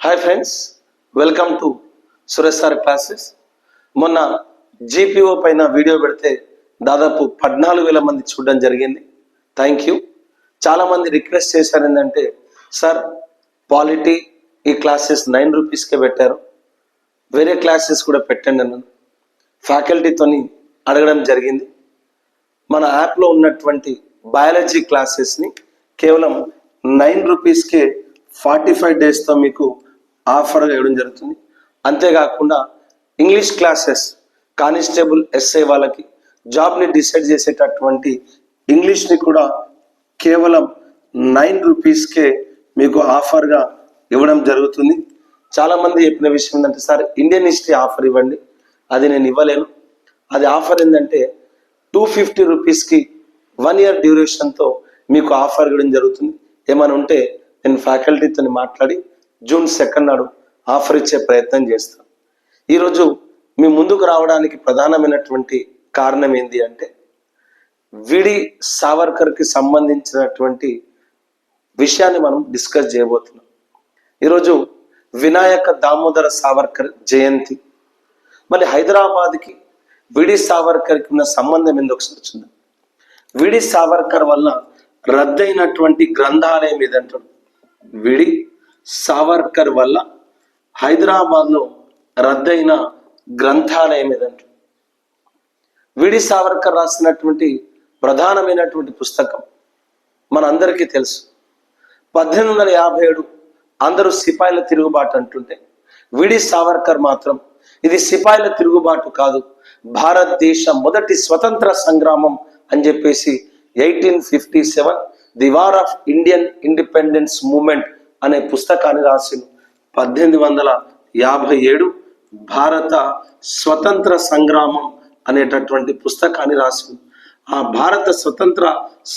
Hi friends welcome to Suresh sir classes మొన్న GPO పైన video పెడితే దాదాపు పద్నాలుగు వేల మంది చూడడం జరిగింది. థ్యాంక్ యూ చాలామంది రిక్వెస్ట్ చేశారు ఏంటంటే సార్ పాలిటీ ఈ క్లాసెస్ నైన్ రూపీస్కే పెట్టారు. వేరే క్లాసెస్ కూడా పెట్టండి అన్నాను. ఫ్యాకల్టీతోని అడగడం జరిగింది. మన యాప్లో ఉన్నటువంటి బయాలజీ క్లాసెస్ని కేవలం నైన్ రూపీస్కే ఫార్టీ ఫైవ్ డేస్తో మీకు ఆఫర్గా ఇవ్వడం జరుగుతుంది. అంతేకాకుండా ఇంగ్లీష్ క్లాసెస్ కానిస్టేబుల్ ఎస్ఐ వాళ్ళకి జాబ్ని డిసైడ్ చేసేటటువంటి ఇంగ్లీష్ని కూడా కేవలం నైన్ రూపీస్కే మీకు ఆఫర్గా ఇవ్వడం జరుగుతుంది. చాలామంది చెప్పిన విషయం ఏంటంటే సార్ ఇండియన్ హిస్టరీ ఆఫర్ ఇవ్వండి. అది నేను ఇవ్వలేను. అది ఆఫర్ ఏంటంటే టూ ఫిఫ్టీ రూపీస్కి వన్ ఇయర్ డ్యూరేషన్తో మీకు ఆఫర్ ఇవ్వడం జరుగుతుంది. ఏమైనా ఉంటే నేను ఫ్యాకల్టీతో మాట్లాడి జూన్ సెకండ్ నాడు ఆఫర్ ఇచ్చే ప్రయత్నం చేస్తాం. ఈరోజు మీ ముందుకు రావడానికి ప్రధానమైనటువంటి కారణం ఏంటి అంటే విడి సావర్కర్కి సంబంధించినటువంటి విషయాన్ని మనం డిస్కస్ చేయబోతున్నాం. ఈరోజు వినాయక దామోదర సావర్కర్ జయంతి. మళ్ళీ హైదరాబాద్కి విడి సావర్కర్కి ఉన్న సంబంధం ఏందో ఒకసారి చూద్దాం. విడి సావర్కర్ వల్ల రద్దయినటువంటి గ్రంథాలయం ఏదంటాడు విడి సావర్కర్ వల్ల హైదరాబాద్లో రద్దయిన గ్రంథాలయం ఏదంటాడు విడి సావర్కర్ రాసినటువంటి ప్రధానమైనటువంటి పుస్తకం మనందరికీ తెలుసు. పద్దెనిమిది వందల యాభై ఏడు అందరూ సిపాయిల తిరుగుబాటు అంటుంటే విడి సావర్కర్ మాత్రం ఇది సిపాయిల తిరుగుబాటు కాదు భారతదేశ మొదటి స్వతంత్ర సంగ్రామం అని చెప్పేసి eighteen fifty seven the war of Indian independence movement అనే పుస్తకాన్ని రాసింది పద్దెనిమిది వందల యాభై ఏడు భారత స్వతంత్ర సంగ్రామం అనేటటువంటి పుస్తకాన్ని రాసింది ఆ భారత స్వతంత్ర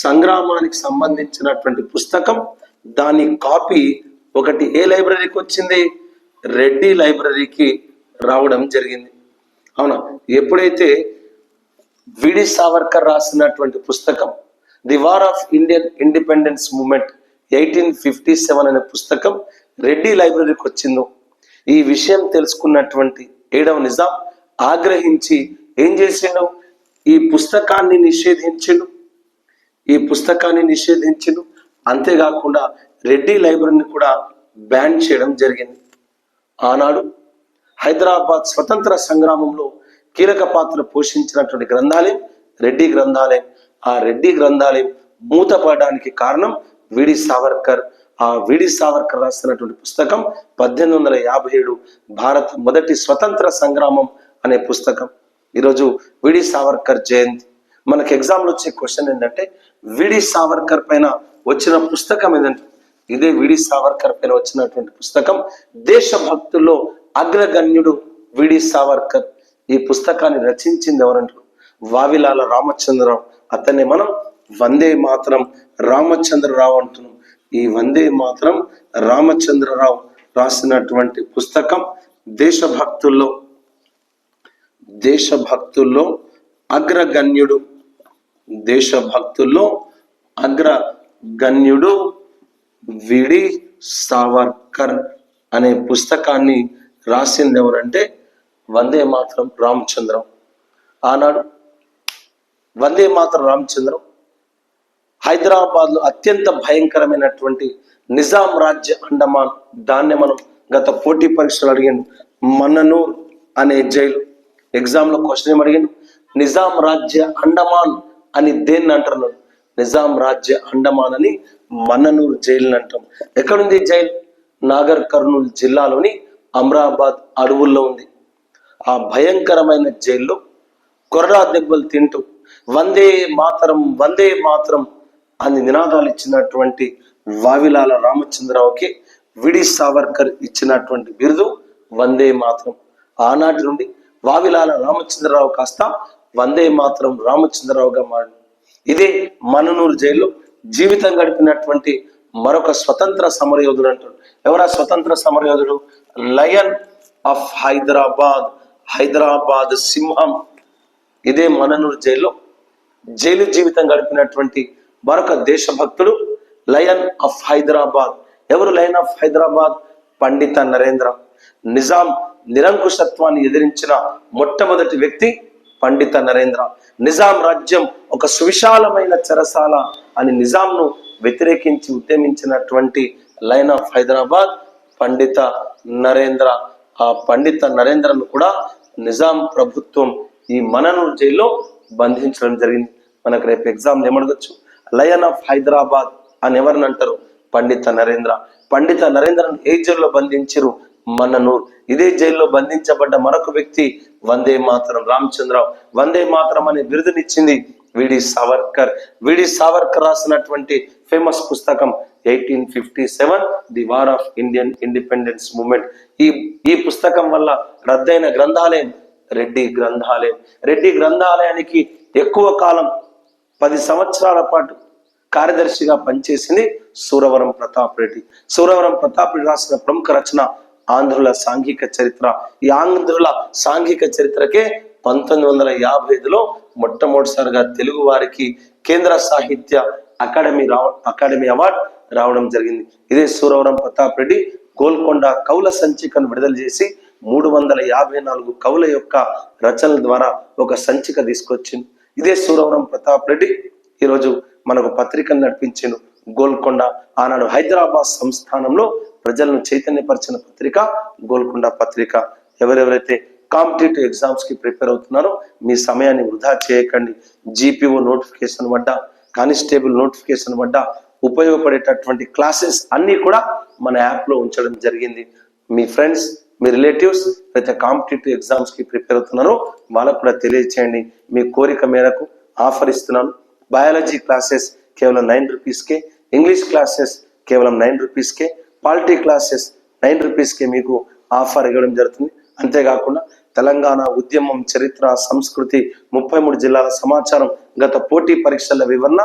సంగ్రామానికి సంబంధించినటువంటి పుస్తకం దాని కాపీ ఒకటి ఏ లైబ్రరీకి వచ్చింది? రెడ్డి లైబ్రరీకి రావడం జరిగింది. అవునా? ఎప్పుడైతే విడి సావర్కర్ రాసినటువంటి పుస్తకం the war of Indian independence movement eighteen fifty seven అనే పుస్తకం రెడ్డి లైబ్రరీకి వచ్చిందో. ఈ విషయం తెలుసుకున్నటువంటి ఏడవ నిజాం ఆగ్రహించి ఏం చేసిండు? ఈ పుస్తకాన్ని నిషేధించిండు. ఈ పుస్తకాన్ని నిషేధించిండు. అంతేకాకుండా రెడ్డి లైబ్రరీని కూడా బ్యాన్ చేయడం జరిగింది. ఆనాడు హైదరాబాద్ స్వతంత్ర సంగ్రామంలో కీలక పాత్ర పోషించినటువంటి గ్రంథాలయం రెడ్డి గ్రంథాలయం. ఆ రెడ్డి గ్రంథాలయం మూతపడడానికి కారణం విడి సావర్కర్ ఆ విడి సావర్కర్ రాసినటువంటి పుస్తకం పద్దెనిమిది వందల యాభై ఏడు భారత మొదటి స్వతంత్ర సంగ్రామం అనే పుస్తకం. ఈరోజు విడి సావర్కర్ జయంతి. మనకి ఎగ్జామ్లో వచ్చే క్వశ్చన్ ఏంటంటే విడి సావర్కర్ పైన వచ్చిన పుస్తకం ఏదంటే ఇదే విడి సావర్కర్ పైన వచ్చినటువంటి పుస్తకం. దేశభక్తుల్లో అగ్రగణ్యుడు విడి సావర్కర్. ఈ పుస్తకాన్ని రచించింది ఎవరంటారు? వావిలాల రామచంద్రరావు. అతన్ని మనం వందే మాత్రం రామచంద్రరావు అంటున్నాం. ఈ వందే మాత్రం రామచంద్రరావు రాసినటువంటి పుస్తకం దేశభక్తుల్లో దేశభక్తుల్లో అగ్రగణ్యుడు దేశభక్తుల్లో అగ్రగణ్యుడు విడి సావర్కర్ అనే పుస్తకాన్ని రాసింది ఎవరంటే వందే మాత్రం రామచంద్రం. ఆనాడు వందే మాత్రం రామచంద్రం. హైదరాబాద్లో అత్యంత భయంకరమైనటువంటి నిజాం రాజ్య అండమాన్ దాన్నే మనం గత పోటీ పరీక్షలు అడిగాను మన్ననూర్ అనే జైలు ఎగ్జామ్లో క్వశ్చన్ ఏమడిగాను నిజాం రాజ్య అండమాన్ అని దేన్ని అంటున్నాడు నిజాం రాజ్య అండమాన్ అని మన్ననూర్ జైలు అంటాం. ఎక్కడుంది జైలు? నాగర్ కర్నూలు జిల్లాలోని అమరాబాద్ అడవుల్లో ఉంది. ఆ భయంకరమైన జైల్లో కొర్రా దెబ్బలు తింటూ వందే మాతరం వందే మాతరం అని నినాదాలు ఇచ్చినటువంటి వావిలాల రామచంద్రరావుకి విడి సావర్కర్ ఇచ్చినటువంటి బిరుదు వందే మాత్రం. ఆనాటి నుండి వావిలాల రామచంద్రరావు కాస్త వందే మాత్రం రామచంద్రరావుగా మారింది. ఇదే మననూరు జైల్లో జీవితం గడిపినటువంటి మరొక స్వతంత్ర సమరయోధుడు అంటాడు. ఎవరా స్వతంత్ర సమరయోధుడు? లయన్ ఆఫ్ హైదరాబాద్ హైదరాబాద్ సింహం. ఇదే మననూరు జైల్లో జైలు జీవితం గడిపినటువంటి మరొక దేశభక్తుడు లయన్ ఆఫ్ హైదరాబాద్. ఎవరు లయన్ ఆఫ్ హైదరాబాద్? పండిత నరేంద్ర. నిజాం నిరంకుశత్వాన్ని ఎదిరించిన మొట్టమొదటి వ్యక్తి పండిత నరేంద్ర. నిజాం రాజ్యం ఒక సువిశాలమైన చెరసాల అని నిజాంను వ్యతిరేకించి ఉద్యమించినటువంటి లైన్ ఆఫ్ హైదరాబాద్ పండిత నరేంద్ర. ఆ పండిత నరేంద్రను కూడా నిజాం ప్రభుత్వం ఈ మననూరు జైల్లో బంధించడం జరిగింది. మనకు రేపు ఎగ్జామ్ ఏమడగచ్చు? లయన్ ఆఫ్ హైదరాబాద్ అని ఎవరిని అంటారు? పండిత నరేంద్ర. పండిత నరేంద్రను ఏ జైల్లో బంధించరు? మన్ననూర్. ఇదే జైల్లో బంధించబడ్డ మరొక వ్యక్తి వందే మాతరం రామచంద్రరావు. వందే మాతరం అనే బిరుదునిచ్చింది విడి సావర్కర్. విడి సావర్కర్ రాసినటువంటి ఫేమస్ పుస్తకం eighteen fifty seven the war of Indian independence movement ఈ ఈ పుస్తకం వల్ల రద్దయిన గ్రంథాలయం రెడ్డి గ్రంథాలయం. రెడ్డి గ్రంథాలయానికి ఎక్కువ కాలం పది సంవత్సరాల పాటు కార్యదర్శిగా పనిచేసింది సూరవరం ప్రతాప్ రెడ్డి. సూరవరం ప్రతాప్ రెడ్డి రాసిన ప్రముఖ రచన ఆంధ్రుల సాంఘిక చరిత్ర. ఈ ఆంధ్రుల సాంఘిక చరిత్రకే పంతొమ్మిది వందల యాభై ఐదులో మొట్టమొదటిసారిగా తెలుగు వారికి కేంద్ర సాహిత్య అకాడమీ రావ అకాడమీ అవార్డు రావడం జరిగింది. ఇదే సూరవరం ప్రతాప్ రెడ్డి గోల్కొండ కవుల సంచికను విడుదల చేసి మూడు వందల యాభై నాలుగు కవుల యొక్క రచనల ద్వారా ఒక సంచిక తీసుకొచ్చింది. ఇదే సూరవరం ప్రతాప్ రెడ్డి. ఈరోజు మనకు పత్రికలు నడిపించాను. గోల్కొండ ఆనాడు హైదరాబాద్ సంస్థానంలో ప్రజలను చైతన్యపరిచిన పత్రిక గోల్కొండ పత్రిక. ఎవరెవరైతే కాంపిటేటివ్ ఎగ్జామ్స్కి ప్రిపేర్ అవుతున్నారో మీ సమయాన్ని వృధా చేయకండి. జీపీఓ నోటిఫికేషన్ వడ్డ కానిస్టేబుల్ నోటిఫికేషన్ వడ్డ ఉపయోగపడేటటువంటి క్లాసెస్ అన్నీ కూడా మన యాప్లో ఉంచడం జరిగింది. మీ ఫ్రెండ్స్ మీ రిలేటివ్స్ అయితే కాంపిటేటివ్ ఎగ్జామ్స్కి ప్రిపేర్ అవుతున్నారో వాళ్ళకు కూడా తెలియచేయండి. మీ కోరిక మేరకు ఆఫర్ ఇస్తున్నాను. బయాలజీ క్లాసెస్ కేవలం నైన్ రూపీస్కే ఇంగ్లీష్ క్లాసెస్ కేవలం నైన్ రూపీస్కే పాలిటీ క్లాసెస్ నైన్ రూపీస్కే మీకు ఆఫర్ ఇవ్వడం జరుగుతుంది. అంతేకాకుండా తెలంగాణ ఉద్యమం చరిత్ర సంస్కృతి ముప్పై మూడు జిల్లాల సమాచారం గత పోటీ పరీక్షల వివరణ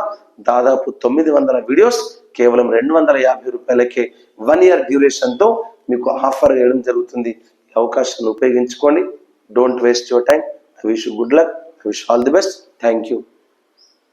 దాదాపు తొమ్మిది వందల వీడియోస్ కేవలం రెండు వందల యాభై రూపాయలకే వన్ ఇయర్ డ్యూరేషన్తో మీకు ఆఫర్ ఇవ్వడం జరుగుతుంది. ఈ అవకాశాన్ని ఉపయోగించుకోండి. Don't waste your time I wish good luck I wish all the best thank you